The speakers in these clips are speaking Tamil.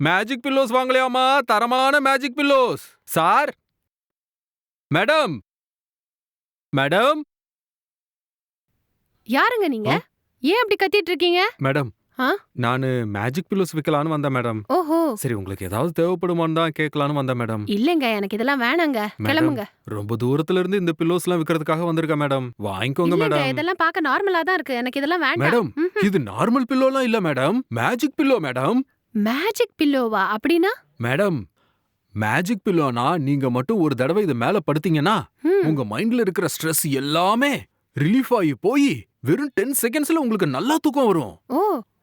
மேஜிக் பில்லோஸ் வாங்கலையாமா? தரமான magic pillows sir madam madam யாருங்க நீங்க? ஏன் அப்படி கத்திட்டு இருக்கீங்க? மேடம் ஆ? நானு மேஜிக் பில்லோஸ் விற்கலான்னு வந்தேன் மேடம் ஓஹோ. சரி உங்களுக்கு ஏதாவது தேவைப்படுமான்னு தான் கேட்கலான்னு வந்தேன் மேடம் இல்லங்க எனக்கு இதெல்லாம் வேணாங்க. மேடம், கிளம்புங்க. ரொம்ப தூரத்துல இருந்து இந்த பில்லோஸ் எல்லாம் விற்கிறதுக்காக வந்திருக்கேன் மேடம் வாங்கிக்கோங்க இல்லங்க மேடம் இதெல்லாம் பார்க்க நார்மலா தான் இருக்கு. எனக்கு இதெல்லாம் வேண்டாம். மேடம் ம்ஹும். இது நார்மல் பில்லோலாம் இல்ல madam magic pillow madam magic பில்லோவா அப்படின்னா? மேடம் மேஜிக் பில்லோனா நீங்க மட்டும் ஒரு தடவை இது மேல படுத்தீங்கன்னா உங்க மைண்ட்ல இருக்கிற ஸ்ட்ரெஸ் எல்லாமே ரிலீஃப் ஆகி போய் வெறும் டென் செகண்ட்ஸ்ல உங்களுக்கு நல்லா தூக்கம் வரும். ஓ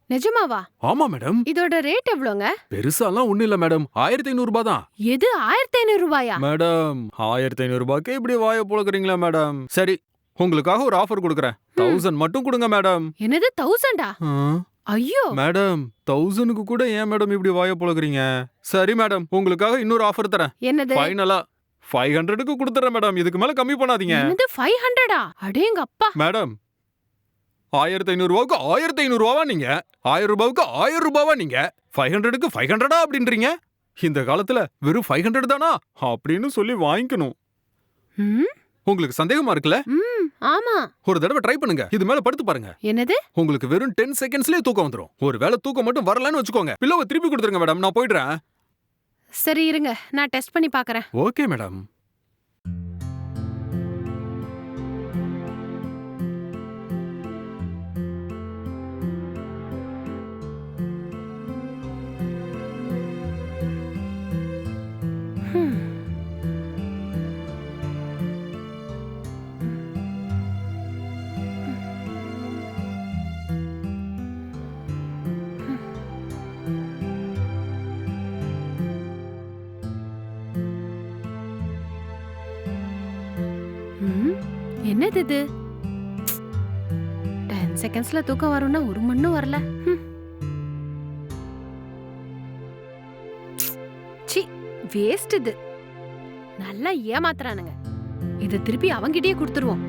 நிஜமாவா? ஆமா மேடம் இதோட ரேட் எவ்வளோங்க? பெருசாலாம் ஒண்ணு இல்ல மேடம் ஆயிரத்தி ஐநூறு ரூபாய் தான். எது ஆயிரத்தி ஐநூறு ரூபாயா? மேடம் ஆயிரத்தி ஐநூறு ரூபாய்க்கு இப்படி வாய புழக்கிறீங்களா மேடம் சரி உங்களுக்காக ஒரு ஆஃபர் கொடுக்குறேன். தௌசண்ட் மட்டும் கொடுங்க மேடம் என்னது தௌசண்டா ஐயோ! மேடம் தௌசண்ட்க்கு கூட ஏன் மேடம் இப்படி வாய புழக்கிறீங்க? சரி மேடம் உங்களுக்காக இன்னொரு ஆஃபர் தரேன். என்னது? ஃபைனலா ஃபைவ் ஹண்ட்ரடுக்கு கொடுத்துறேன் மேடம் இதுக்கு மேல கம்மி பண்ணாதீங்க. என்னது ஃபைவ் ஹண்ட்ரடா அடேங்க அப்பா! மேடம் ஆயிரத்தி ஐநூறு ரூபாவுக்கு ஆயிரத்தி ஐநூறு ரூபாவா நீங்க? ஆயிரம் ரூபாவுக்கு ஆயிரம் ரூபாவா நீங்க? ஃபைவ் ஹண்ட்ரடுக்கு ஃபைவ் ஹண்ட்ரடா அப்படின்றீங்க? இந்த காலத்துல வெறும் ஃபைவ் ஹண்ட்ரட் தானா? அப்படின்னு சொல்லி வாங்கிக்கணும். உங்களுக்கு சந்தேகமா இருக்குல்ல? ஆமா. ஒரு தடவை ட்ரை பண்ணுங்க. இது மேல படுத்து பாருங்க. என்னது? உங்களுக்கு வெறும் டென் செகண்ட்ஸ்லயே தூக்கம் வந்துரும். ஒரு வேளை தூக்கம் மட்டும் வரலன்னு வச்சுக்கோங்க. பில்லோவை திருப்பி கொடுத்துருங்க மேடம் நான் போயிடுறேன். சரி இருங்க. நான் டெஸ்ட் பண்ணி பார்க்கறேன். ஓகே மேடம் ம், என்னது இது? டென் செகண்ட்ஸ்ல தூக்கம் வரும்னா ஒரு மண்ணும் வரல. சி வேஸ்ட் இது. நல்லா ஏமாத்துறானுங்க. இதை திருப்பி அவங்கிட்டயே கொடுத்துருவோம்.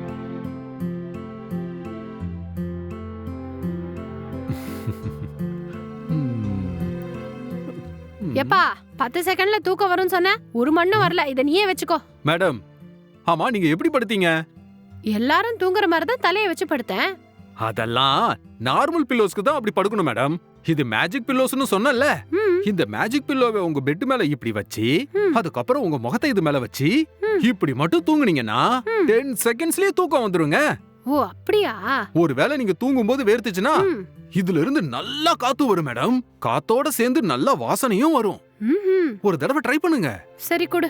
எப்பா பத்து செகண்ட்ல தூக்கம் வரும்னு சொன்ன ஒரு மண்ணும் வரல. இதை நீயே வச்சுக்கோ. மேடம் ஆமா நீங்க எப்படி படுத்தீங்க? எல்லாரும் தூங்குற மாதிரி தான் தலையை வச்சு படுத்தேன். அதெல்லாம் நார்மல் பில்லோஸ்க்கு தான் அப்படி படுக்கணும் மேடம். இது மேஜிக் பில்லோஸ்னு சொன்னல ம், இந்த மேஜிக் பில்லோவை உங்க பெட் மேல இப்படி வச்சு ம், அதுக்கப்புறம் உங்க முகத்தை இது மேல வச்சு ம். இப்படி மட்டும் தூங்குனீங்கன்னா ம். டென் செகண்ட்ஸ்லயே தூக்கம் வந்துருங்க. ஓ அப்படியா? ஒருவேளை நீங்க தூங்கும் போது வேர்த்துச்சுன்னா ம், இதுல இருந்து நல்லா காத்து வரும் மேடம். காத்தோட சேர்ந்து நல்ல வாசனையும் வரும். ஒரு தடவை ட்ரை பண்ணுங்க. சரி கொடு.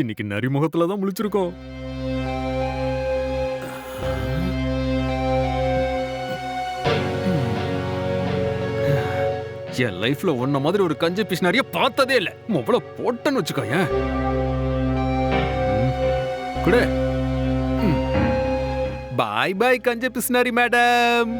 இன்னைக்கு நரிமுகத்துல தான் முழிச்சிருக்கோம். என் லைஃப்ல ஒன்ன மாதிரி ஒரு கஞ்ச பிசினாரிய பார்த்ததே இல்ல. மொபைல போட்டேன்னு வச்சுக்கோ ஏன் குடு பாய் பாய் கஞ்ச பிசினாரி மேடம்.